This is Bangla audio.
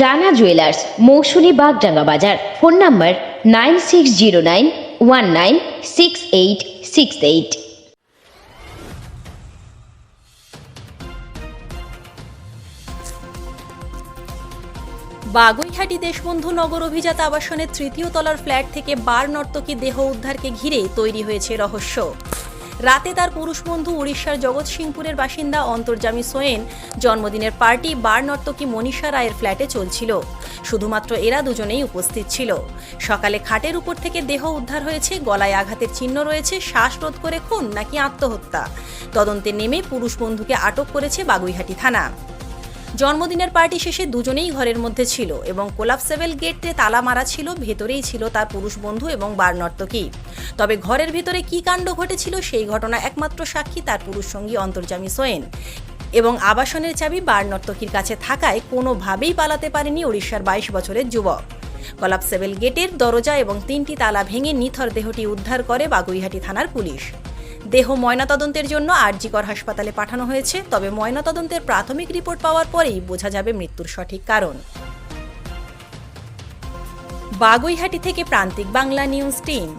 রানা জুয়েলার্স মৌসুমি বাগডাঙ্গা বাজার। Phone number nine six zero nine one nine six eight six eight. Baguiati Deshbandhu Nagar অভিজাত আবাসনের তৃতীয় তলার ফ্ল্যাট থেকে বার নর্তকী দেহ উদ্ধারকে ঘিরে তৈরি হয়েছে রহস্য। রাতে তার পুরুষ বন্ধু উড়িষ্যার জগৎসিংপুরের বাসিন্দা অন্তর্জামী সোয়েন জন্মদিনের পার্টি বার নর্তকী মনীষা রায়ের ফ্ল্যাটে চলছিল। শুধুমাত্র এরা দুজনেই উপস্থিত ছিল। সকালে খাটের উপর থেকে দেহ উদ্ধার হয়েছে, গলায় আঘাতের চিহ্ন রয়েছে শ্বাসরোধ করে খুন নাকি আত্মহত্যা। তদন্তে নেমে পুরুষ বন্ধুকে আটক করেছে বাগুইহাটি থানা। জন্মদিনের পার্টি শেষে দুজনেই ঘরের মধ্যে ছিল এবং কোলাপসেবেল গেটে তালা মারা ছিল, ভেতরেই ছিল তার পুরুষ বন্ধু এবং বার নর্তকী তবে ঘরের ভেতরে কী কাণ্ড ঘটেছিল সেই ঘটনা একমাত্র সাক্ষী তার পুরুষ সঙ্গী অন্তর্জামী সোয়েন। এবং আবাসনের চাবি বার নর্তকীর কাছে থাকায় কোনোভাবেই পালাতে পারেনি ওড়িশার বাইশ বছরের যুবক। কলাপসেবেল গেটের দরজা এবং তিনটি তালা ভেঙে নিথর দেহটি উদ্ধার করে বাগুইহাটি থানার পুলিশ। দেহ ময়নাতদন্তের জন্য আরজিকর হাসপাতালে পাঠানো হয়েছে, তবে ময়নাতদন্তের প্রাথমিক রিপোর্ট পাওয়ার পরেই বোঝা যাবে মৃত্যুর সঠিক কারণ। বাগুইহাটি থেকে প্রান্তিক বাংলা নিউজ টিম।